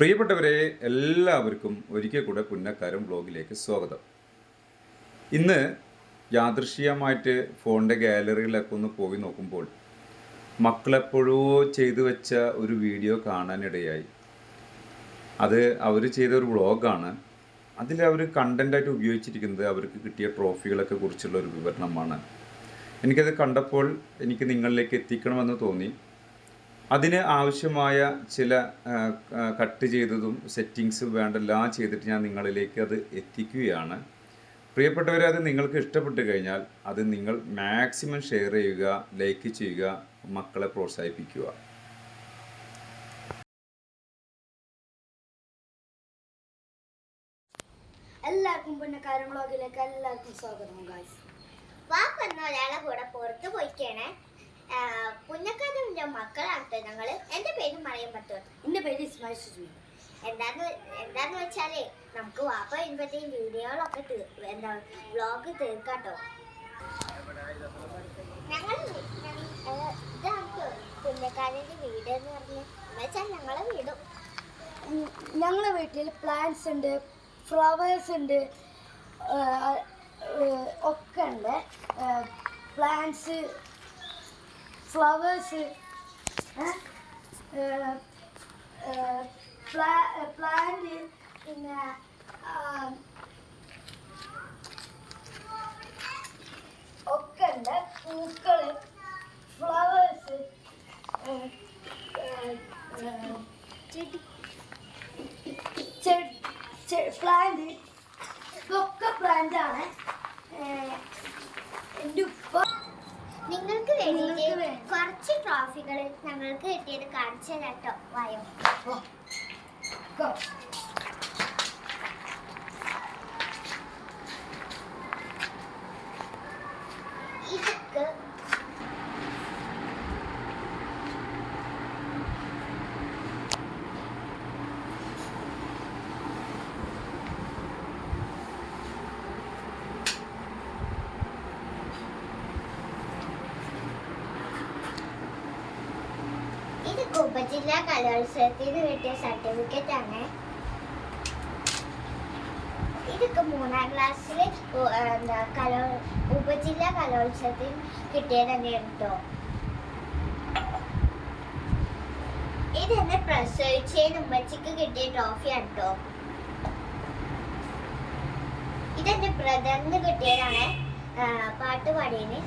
പ്രിയപ്പെട്ടവരെ എല്ലാവർക്കും ഒരിക്കൽ കൂടെ പുന്നക്കാരം ബ്ലോഗിലേക്ക് സ്വാഗതം. ഇന്ന് യാദൃശ്യമായിട്ട് ഫോണിന്റെ ഗാലറിയിലൊക്കെ ഒന്ന് പോയി നോക്കുമ്പോൾ മക്കളെപ്പോഴോ ചെയ്തു വെച്ച ഒരു വീഡിയോ കാണാനിടയായി. അത് അവർ ചെയ്ത ഒരു വ്ളോഗാണ് അതിൽ അവർ കണ്ടന്റായിട്ട് ഉപയോഗിച്ചിരിക്കുന്നത് അവർക്ക് കിട്ടിയ ട്രോഫികളൊക്കെ കുറിച്ചുള്ള ഒരു വിവരണമാണ്. എനിക്കത് കണ്ടപ്പോൾ എനിക്ക് നിങ്ങളിലേക്ക് എത്തിക്കണമെന്ന് തോന്നി. അതിന് ആവശ്യമായ ചില കട്ട് ചെയ്തതും സെറ്റിങ്സ് വേണ്ടെല്ലാം ചെയ്തിട്ട് ഞാൻ നിങ്ങളിലേക്ക് അത് എത്തിക്കുകയാണ്. പ്രിയപ്പെട്ടവരെ അത് നിങ്ങൾക്ക് ഇഷ്ടപ്പെട്ട് കഴിഞ്ഞാൽ അത് നിങ്ങൾ മാക്സിമം ഷെയർ ചെയ്യുക ലൈക്ക് ചെയ്യുക മക്കളെ പ്രോത്സാഹിപ്പിക്കുക. എല്ലാവർക്കും പുന്നക്കാരൻ വ്ളോഗിലേക്ക് എല്ലാവർക്കും സ്വാഗതം ഗായ്സ് വാപ്പന്ന ഒരാളെ കൂടെ പുറത്ത് മക്കളാണ്. ഞങ്ങൾ എന്റെ പേര് മറിയം പറ്റൂർ എന്റെ പേര് ഇസ്മായിൽ സുജു എന്താന്ന് എന്താന്ന് വെച്ചാലേ നമുക്ക് വാപ്പ വരുമ്പോഴത്തേക്കും വീഡിയോകളൊക്കെ എന്താ വ്ളോഗ് തീർക്കാട്ടോ. ഞങ്ങൾ ഇതാണ് പുന്നക്കാരന്റെ വീട് എന്ന് പറഞ്ഞ്. വെച്ചാൽ ഞങ്ങളെ വീടും. ഞങ്ങളുടെ വീട്ടിൽ പ്ലാന്റ്സ് ഉണ്ട് ഫ്ലവേഴ്സ് ഉണ്ട് ഒക്കെ ഉണ്ട്. പ്ലാന്റ്സ് ഫ്ലവേഴ്സ് പ്ലാന്റ് പിന്നെ ഒക്കെ ഉണ്ട്. പൂക്കൾ ഫ്ലവേഴ്സ് പ്ലാന്റ് ഇതൊക്കെ പ്ലാന്റ് ആണ് എന്റെ ഉപ്പ നിങ്ങൾക്ക് വേണ്ടിയിട്ട് നിങ്ങൾക്ക് വേണ്ടി. കുറച്ച് ട്രോഫികൾ ഞങ്ങൾക്ക് കിട്ടിയത് കാണിച്ചു തരാട്ടോ വായോ ഓ, go. ഇതൊക്കെ ഇത് ഉപജില്ലാ കലോത്സവത്തിന് കിട്ടിയ സർട്ടിഫിക്കറ്റ് ആണ്. ഇതൊക്കെ മൂന്നാം ക്ലാസ്സിൽ എന്താ കലോ ഉപജില്ലാ കലോത്സവത്തിന് കിട്ടിയത് തന്നെയാണ് കേട്ടോ ഇതെന്നെ പ്രസവിച്ചതിന് ഉമ്മച്ചിക്ക് കിട്ടിയ ട്രോഫിയാണ് കേട്ടോ ഇതെന്റെ ബ്രദറിന് കിട്ടിയതാണ് പാട്ട് പാടിയതിന്.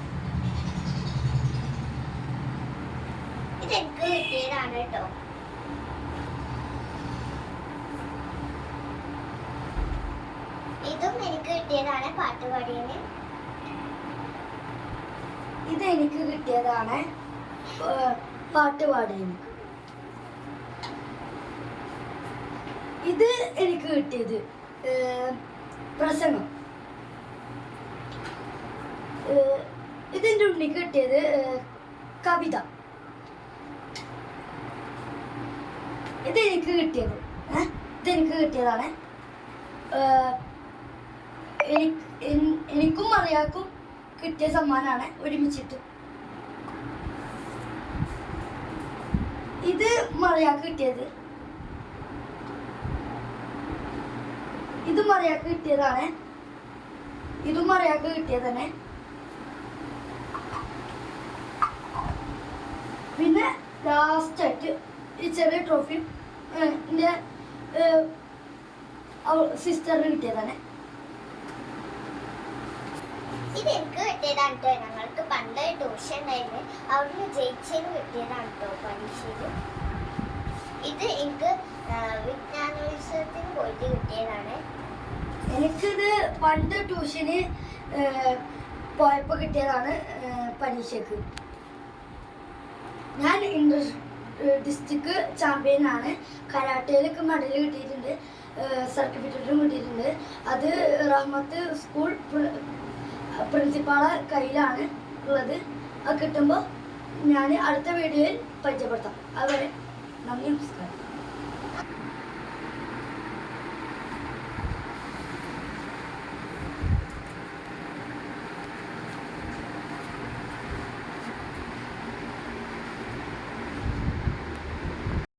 ഇതെനിക്ക് കിട്ടിയതാണ് കേട്ടോ. ഇതും എനിക്ക് കിട്ടിയതാണ് ഇത് എനിക്ക് കിട്ടിയതാണ് ഇത് എനിക്ക് കിട്ടിയത് പ്രസംഗം. ഇതെന്റെ ഉണ്ണിക്ക് കിട്ടിയത് കവിത. ഇത് എനിക്ക് കിട്ടിയത് ഇതെനിക്ക് കിട്ടിയതാണ്. എനിക്ക് മറിയാക്കും കിട്ടിയ സമ്മാനമാണ് ഒരുമിച്ചിട്ട്. ഇത് മറിയാക്ക് കിട്ടിയത്. ഇത് മറിയാക്ക് കിട്ടിയതാണ്. ഇതും മറിയാക്ക് കിട്ടിയതാണ് പിന്നെ ലാസ്റ്റ് ആയിട്ട് ഈ ചെറിയ ട്രോഫി എന്റെ സിസ്റ്ററിന് കിട്ടിയതാണ്. ഇത് എനിക്ക് കിട്ടിയതാണ് കേട്ടോ ഞങ്ങൾക്ക് പണ്ട് ട്യൂഷൻ ഉണ്ടായിരുന്നു. അവിടുന്ന് ജയിച്ചതിന് കിട്ടിയതാണ് കേട്ടോ പരീക്ഷയിൽ ഇത് എനിക്ക് വിജ്ഞാനോത്സവത്തിന് പോയിട്ട് കിട്ടിയതാണ്. എനിക്കിത് പണ്ട് ട്യൂഷന് പോയപ്പോൾ കിട്ടിയതാണ് പരീക്ഷക്ക്. പരീക്ഷയ്ക്ക് ഞാൻ ഇന്റർ ഡിസ്ട്രിക്ട് ചാമ്പ്യൻ ആണ്. കരാട്ടയിലൊക്കെ മെഡൽ കിട്ടിയിട്ടുണ്ട്. സർട്ടിഫിക്കറ്റും കിട്ടിയിട്ടുണ്ട്. അത് റഹ്മത്ത് സ്കൂൾ പ്രിൻസിപ്പാളെ കയ്യിലാണ് ഉള്ളത്. അത് കിട്ടുമ്പോൾ ഞാൻ അടുത്ത വീഡിയോയിൽ പരിചയപ്പെടുത്താം. അതുവരെ